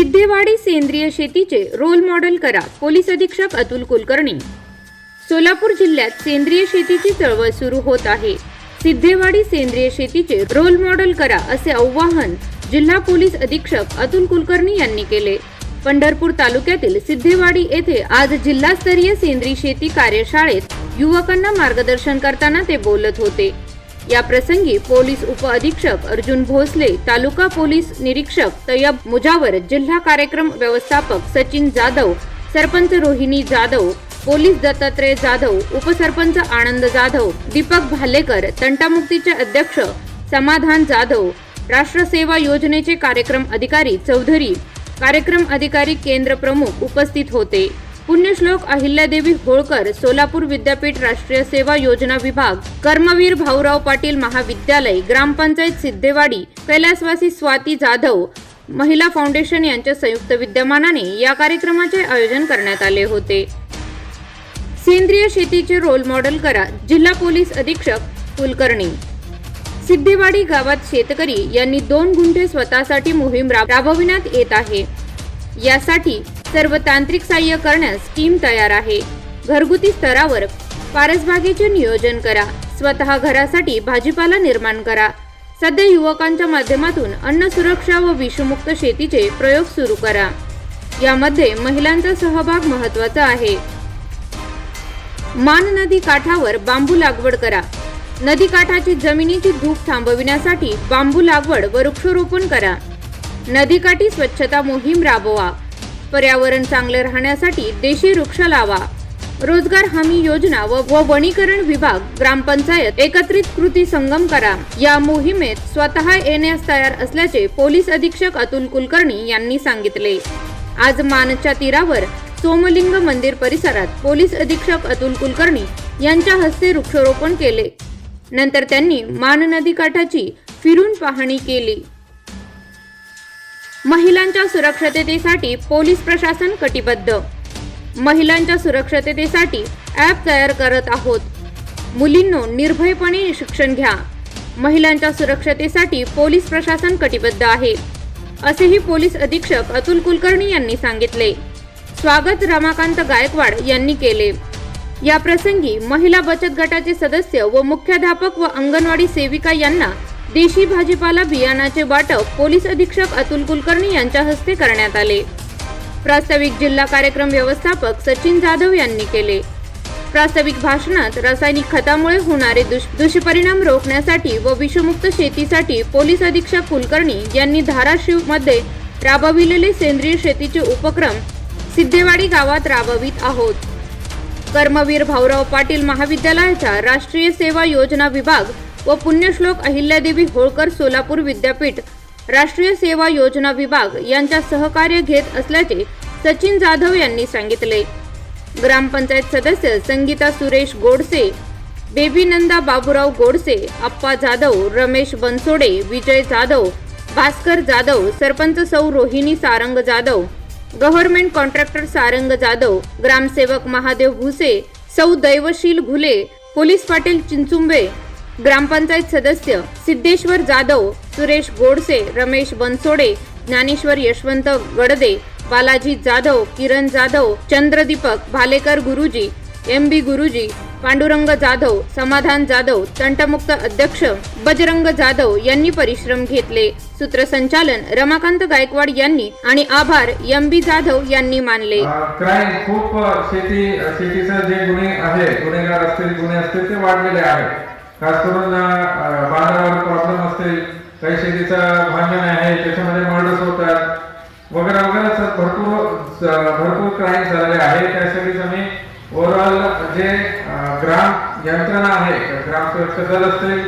सिद्धेवाडी सेंद्रिय शेतीचे role model करा पोलीस अधीक्षक अतुल कुलकर्णी. सोलापूर जिल्ह्यात सेंद्रिय शेतीची चळवळ सुरू होत आहे. सिद्धेवाडी सेंद्रिय शेतीचे रोल मॉडेल करा असे आवाहन जिल्हा पोलीस अधीक्षक अतुल कुलकर्णी यांनी केले. पंढरपूर तालुक्यातील सिद्धेवाडी येथे आज जिल्हास्तरीय सेंद्रिय शेती कार्यशाळेत युवकांना मार्गदर्शन करताना ते बोलत होते. या प्रसंगी पोलीस उप अधीक्षक अर्जुन भोसले तालुका पोलीस निरीक्षक तय्यब मुजावर जिल्हा कार्यक्रम व्यवस्थापक सचिन जाधव सरपंच रोहिणी जाधव पोलीस दत्तात्रय जाधव उपसरपंच आनंद जाधव दीपक भालेकर तंटामुक्तीचे अध्यक्ष समाधान जाधव राष्ट्रसेवा योजनेचे कार्यक्रम अधिकारी चौधरी कार्यक्रम अधिकारी केंद्र प्रमुख उपस्थित होते. पुण्यश्लोक अहिल्यादेवी होळकर सोलापूर विद्यापीठ राष्ट्रीय सेवा योजना विभाग कर्मवीर भाऊराव पाटील महाविद्यालय ग्रामपंचायत सिद्धेवाडी कैलासवासी स्वाती जाधव महिला फाउंडेशन यांच्या संयुक्त विद्यमानाने या कार्यक्रमाचे आयोजन करण्यात आले होते. सेंद्रिय शेतीचे रोल मॉडेल करा जिल्हा पोलीस अधीक्षक कुलकर्णी. सिद्धेवाडी गावात शेतकरी यांनी दोन गुंठे स्वतःसाठी मोहीम राबविण्यात येत आहे. यासाठी सर्व तांत्रिक सहाय्य करण्यास टीम तयार आहे. घरगुती स्तरावर पारसबागेचे नियोजन करा. स्वतः घरासाठी भाजीपाला निर्माण करा. सध्या युवकांच्या माध्यमातून अन्न सुरक्षा व विषमुक्त शेतीचे प्रयोग सुरू करा. यामध्ये महिलांचा सहभाग महत्त्वाचा आहे. मान नदी काठावर बांबू लागवड करा. नदी काठाची जमिनीची धूप थांबविण्यासाठी बांबू लागवड व वृक्षारोपण करा. नदीकाठी स्वच्छता मोहीम राबवा. पर्यावरण चांगले राहण्यासाठी देशी वृक्ष लावा. रोजगार हमी योजना व व वनीकरण विभाग ग्रामपंचायत एकत्रित कृती संगम करा. या मोहिमेत स्वतः येण्यास तयार असल्याचे पोलीस अधीक्षक अतुल कुलकर्णी यांनी सांगितले. आज मानच्या तीरावर सोमलिंग मंदिर परिसरात पोलीस अधीक्षक अतुल कुलकर्णी यांच्या हस्ते वृक्षारोपण केले. नंतर त्यांनी मान नदीकाठाची फिरून पाहणी केली. महिलांच्या सुरक्षिततेसाठी पोलीस प्रशासन कटिबद्ध. महिलांच्या सुरक्षिततेसाठी ॲप तयार करत आहोत. मुलींनो निर्भयपणे शिक्षण घ्या. महिलांच्या सुरक्षतेसाठी पोलीस प्रशासन कटिबद्ध आहे. असेही पोलीस अधीक्षक अतुल कुलकर्णी यांनी सांगितले. स्वागत रमाकांत गायकवाड यांनी केले. या प्रसंगी महिला बचत गटाचे सदस्य व मुख्याध्यापक व अंगणवाडी सेविका यांना देशी भाजीपाला बियाणाचे वाटप पोलीस अधीक्षक अतुल कुलकर्णी यांच्या हस्ते करण्यात आले. प्रास्ताविक जिल्हा कार्यक्रम व्यवस्थापक सचिन जाधव यांनी केले. प्रास्ताविक भाषणात रासायनिक खतामुळे होणारे दुष दुष्परिणाम रोखण्यासाठी व विषमुक्त शेतीसाठी पोलीस अधीक्षक कुलकर्णी यांनी धाराशिवमध्ये राबविलेले सेंद्रिय शेतीचे उपक्रम सिद्धेवाडी गावात राबवित आहोत. कर्मवीर भाऊराव पाटील महाविद्यालयाच्या राष्ट्रीय सेवा योजना विभाग व पुण्यश्लोक अहिल्यादेवी होळकर सोलापूर विद्यापीठ. राष्ट्रीय सेवा योजना विभाग यांच्या सहकार्य घेत असल्याचे सचिन जाधव यांनी सांगितले. ग्रामपंचायत सदस्य संगीता सुरेश गोडसे बेबीनंदा बाबूराव गोडसे अप्पा जाधव रमेश बनसोडे विजय जाधव भास्कर जाधव सरपंच सौ रोहिणी सारंग जाधव गव्हर्नमेंट कॉन्ट्रॅक्टर सारंग जाधव ग्रामसेवक महादेव भुसे सौ दैवशील घुले पोलीस पाटील चिंचुंबे ग्रामपंचायत सदस्य सिद्धेश्वर जाधव सुरेश गोडसे रमेश बनसोडे ज्ञानेश्वर यशवंत गडदे बालाजी जाधव किरण जाधव चंद्रदीपक भालेकर गुरुजी एम बी गुरुजी पांडुरंग जाधव समाधान जाधव तंटमुक्त अध्यक्ष बजरंग जाधव यांनी परिश्रम घेतले. सूत्रसंचालन रमाकांत गायकवाड यांनी आणि आभार एम बी जाधव यांनी मानले. क्राईम खूप शेती शेतीचे जे गुन्हे आहे गुन्हेगार असतील गुन्हे असतील ते वाढलेले आहेत. खास करून बांधावर प्रॉब्लेम असतील काही शेतीचं भांडण आहे त्याच्यामध्ये मर्डर्स होतात. वगैरे वगैरे भरपूर भरपूर क्राईम झालेले आहे. त्यासाठीच आम्ही ओव्हरऑल जे ग्राम यंत्रणा आहे ग्राम सुरक्षा दल असतील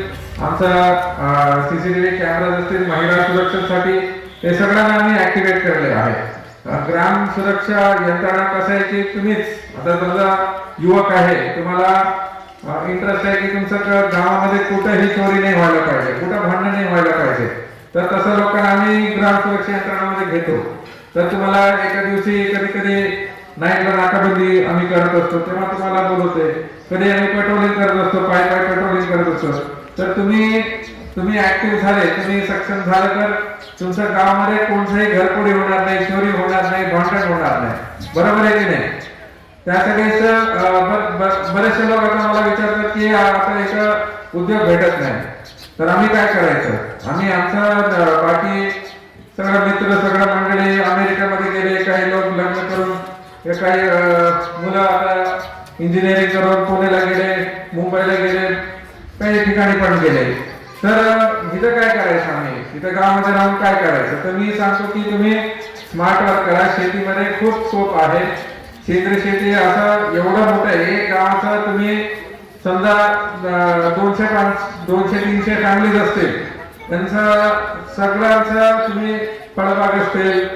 आमचा सीसीटीव्ही कॅमेरा असतील महिला सुरक्षेसाठी हे सगळ्यांना आम्ही ऍक्टिव्हेट केलेले आहे. ग्राम सुरक्षा यंत्रणा कसं आहे की तुम्हीच आता समजा युवक आहे तुम्हाला इंटरेस्ट आहे की तुमचं गावामध्ये कुठंही चोरी नाही व्हायला पाहिजे कुठं भांडण नाही व्हायला पाहिजे. तर तसं लोकांना आम्ही ग्राम सुरक्षा यंत्रणामध्ये घेतो. तर तुम्हाला एका दिवशी कधी कधी नाईटला नाकाबंदी आम्ही करत असतो तेव्हा तुम्हाला बोलवते कधी आम्ही पेट्रोलिंग करत असतो पाय पाय पेट्रोलिंग करत असतो. तर तुम्ही तुम्ही ऍक्टिव्ह झाले तुम्ही सक्षम झाले तर तुमच्या गावामध्ये कोणतंही घरपोडी होणार नाही चोरी होणार नाही भांडण होणार नाही. बरोबर आहे की नाही? त्यासाठीच अं, ब- बरेचसे लोक आता मला विचारतात की आता एक उद्योग भेटत नाही. तर आम्ही काय करायचं? आम्ही आमचं बाकी सगळं मित्र सगळं मंडळी अमेरिकेमध्ये गेले काही लोक लग्न करून काही मुलं आता इंजिनिअरिंग करून पुण्याला गेले मुंबईला गेले काही ठिकाणी पण गेले. तर इथं काय करायचं आम्ही? इथं गावामध्ये राहून काय करायचं? तर मी सांगतो की तुम्ही स्मार्ट वर्क करा. शेतीमध्ये खूप स्कोप आहे. सेंद्रिय शेती असं एवढं मोठं आहे एक तुम्ही समजा दोनशे पाच दोनशे तीनशे फॅमिलीज असतील त्यांचं सगळ्यांचं तुम्ही फळबाग असतील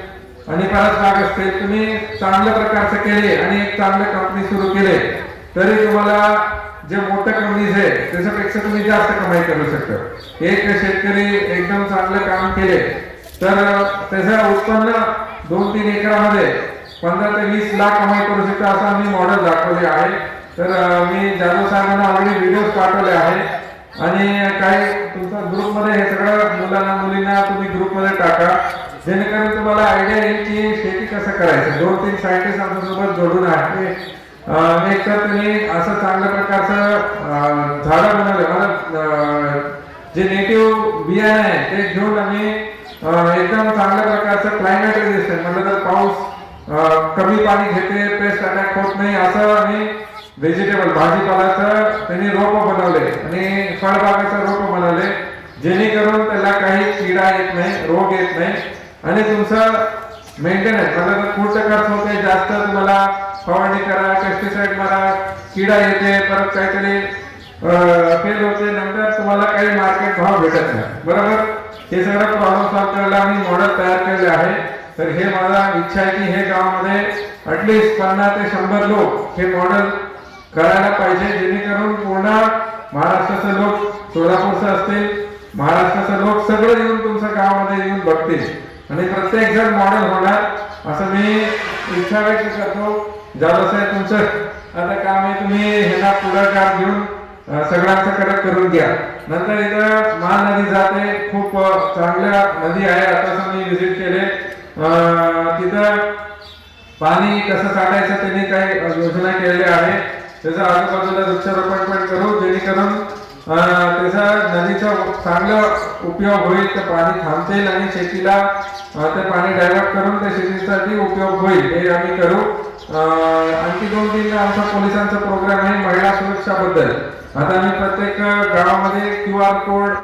आणि परस बाग असतील तुम्ही चांगल्या प्रकारचं केले आणि एक चांगले कंपनी सुरू केले तरी तुम्हाला जे मोठ्या कंपनीज आहे त्याच्यापेक्षा तुम्ही जास्त कमाई करू शकता. एक शेतकरी एकदम चांगलं काम केले तर त्याचं उत्पन्न दोन तीन एकरामध्ये पंधरा ते वीस लाख कमाई करू शकता असं आम्ही मॉडेल दाखवले आहे. तर मी जाधव साहेबांना ऑलरेडी व्हिडिओज पाठवले आहे आणि काही तुमच्या ग्रुपमध्ये हे सगळं मुलांना मुलींना तुम्ही ग्रुपमध्ये टाका. जेणेकरून तुम्हाला आयडिया येईल की शेती कसं करायचं. दोन तीन सायंटिस्ट आमच्यासोबत जोडून आहे. एक तर तुम्ही असं चांगल्या प्रकारचं झाडं बनवलं. मला जे नेटिव्ह बियाणे आहे ते घेऊन आम्ही एकदम चांगल्या प्रकारचं क्लायमेट रेजिस्टंट म्हटलं तर पाऊस कमी पाणी घेते पेस्ट अटॅक होत नाही असं आम्ही व्हेजिटेबल भाजीपालाचं त्यांनी रोप बनवले. आणि फळबागाचं रोप बनवले. जेणेकरून त्याला काही किडा येत नाही रोग येत नाही. आणि तुमचं मेंटेनन्स मला पुढचं खर्च होते जास्त तुम्हाला फवारणी करा पेस्टिसाइड मारा किडा येते परत काहीतरी फेल होते नंतर तुम्हाला काही मार्केट भाव भेटत नाही. बरोबर? हे सगळं प्रॉब्लेम सॉल्व्ह करायला आम्ही मॉडेल तयार केले आहे. तर हे मला इच्छा आहे की हे गावामध्ये अटलिस्ट पन्नास ते शंभर लोक हे मॉडेल करायला पाहिजे जेणेकरून पूर्ण महाराष्ट्राचे लोक सोलापूरचे असतील महाराष्ट्राचे लोक सगळे येऊन तुमच्या गावामध्ये येऊन बघतील. आणि प्रत्येक जण मॉडेल होणार असं मी इच्छा व्यक्त करतो. जाधव साहेब तुमचं आता काम आहे तुम्ही ह्याला पुढाकार घेऊन सगळ्यांचं कडक करून घ्या. नंतर इथं महानदी जाते खूप चांगल्या नदी आहे आता मी व्हिजिट केले. तिथं पाणी कसं काढायचं त्यांनी काही योजना केलेल्या आहे त्याचा आजूबाजूला वृक्षारोपण पण करू जेणेकरून त्याचा नदीचा चांगला उपयोग होईल तर पाणी थांबतील आणि शेतीला. ते पाणी डायव्हर्ट करून त्या शेतीसाठी उपयोग होईल हे आम्ही करू. आणखी दोन तीन आमचा पोलिसांचा प्रोग्राम आहे महिला सुरक्षाबद्दल. आता आम्ही प्रत्येक गावामध्ये क्यू आर कोड